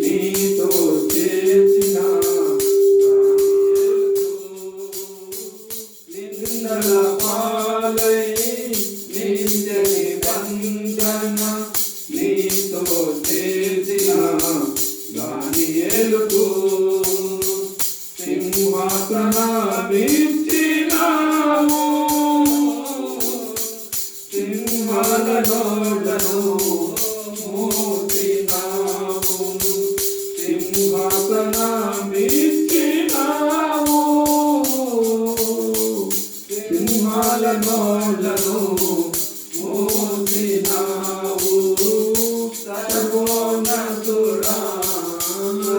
నీతో చేసిన నిందల పాలై నీజని బంధన నీతో చేసిన దాని ఎలుగు సింహాల నోడను మూసినావు సింహాసనమిచ్చినావు సింహాల నోడను మూసినావు సర్వోన్నతుడా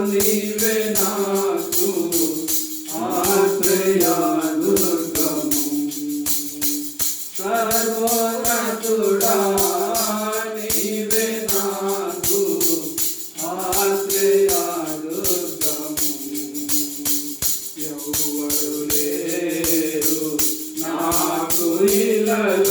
నీవే నాకు ఆశ్రయాదుర్గము ఇలలో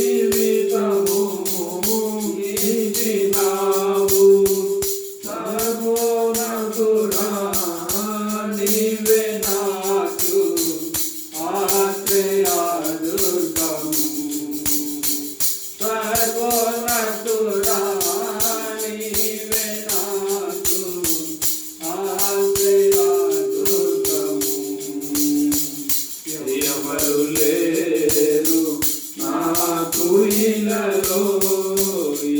లేరు నాకు ఇలలో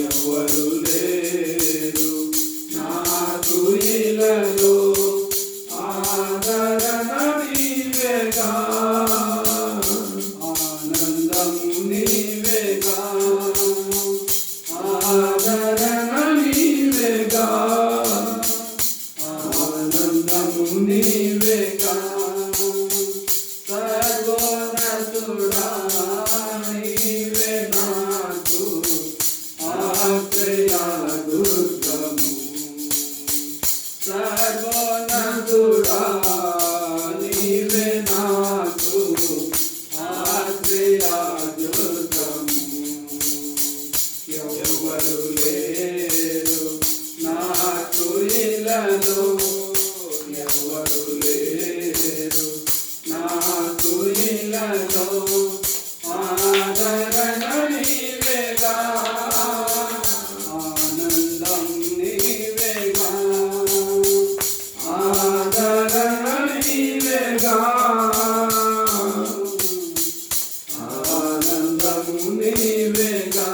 ఎవరు లేరు. నాకు ఇలలో ఆదరణ నీవేగా ఆనందం నీవేగా ఆదరణ నీవేగా ఆనందము నీవేగా ఇలలో ఎవరు లేరు. నాకు ఇలలో ఆదరణ నీవేగా ఆనందం నీవేగా ఆదరణ నీవేగా ఆనందము నీవేగా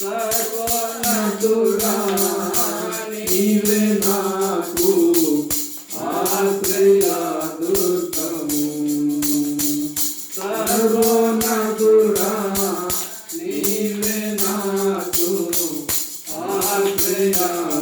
సర్వోన్నతుడా నీవే Yeah.